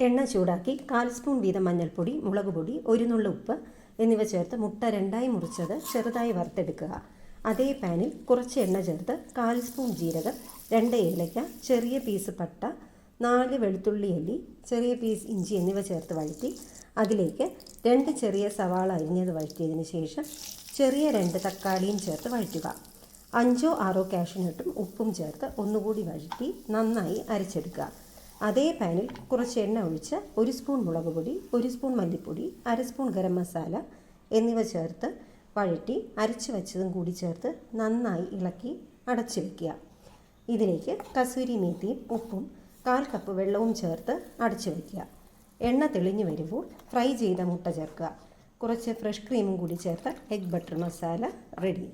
എണ്ണ ചൂടാക്കി കാൽ സ്പൂൺ വീതം മഞ്ഞൾപ്പൊടി മുളക് പൊടി ഒരു നുള്ള ഉപ്പ് എന്നിവ ചേർത്ത് മുട്ട രണ്ടായി മുറിച്ചത് ചെറുതായി വറുത്തെടുക്കുക. അതേ പാനിൽ കുറച്ച് എണ്ണ ചേർത്ത് കാൽ സ്പൂൺ ജീരകം രണ്ട് ഏലയ്ക്ക ചെറിയ പീസ് പട്ട നാല് വെളുത്തുള്ളി അല്ലി ചെറിയ പീസ് ഇഞ്ചി എന്നിവ ചേർത്ത് വഴറ്റി അതിലേക്ക് രണ്ട് ചെറിയ സവാള അരിഞ്ഞത് വഴറ്റിയതിന് ശേഷം ചെറിയ രണ്ട് തക്കാളിയും ചേർത്ത് വഴറ്റുക. അഞ്ചോ ആറോ കാഷ്യൂനട്ടും ഉപ്പും ചേർത്ത് ഒന്നുകൂടി വഴറ്റി നന്നായി അരച്ചെടുക്കുക. അതേ പാനിൽ കുറച്ച് എണ്ണ ഒഴിച്ച് ഒരു സ്പൂൺ മുളക് പൊടി ഒരു സ്പൂൺ മല്ലിപ്പൊടി അര സ്പൂൺ ഗരം മസാല എന്നിവ ചേർത്ത് വഴറ്റി അരച്ച് വെച്ചതും കൂടി ചേർത്ത് നന്നായി ഇളക്കി അടച്ചു വയ്ക്കുക ഇതിലേക്ക് കസൂരി മേത്തിയും ഉപ്പും കാൽ കപ്പ് വെള്ളവും ചേർത്ത് അടച്ചു വയ്ക്കുക എണ്ണ തെളിഞ്ഞു വരുമ്പോൾ ഫ്രൈ ചെയ്ത മുട്ട ചേർക്കുക. കുറച്ച് ഫ്രഷ് ക്രീമും കൂടി ചേർത്ത് എഗ് ബട്ടർ മസാല റെഡി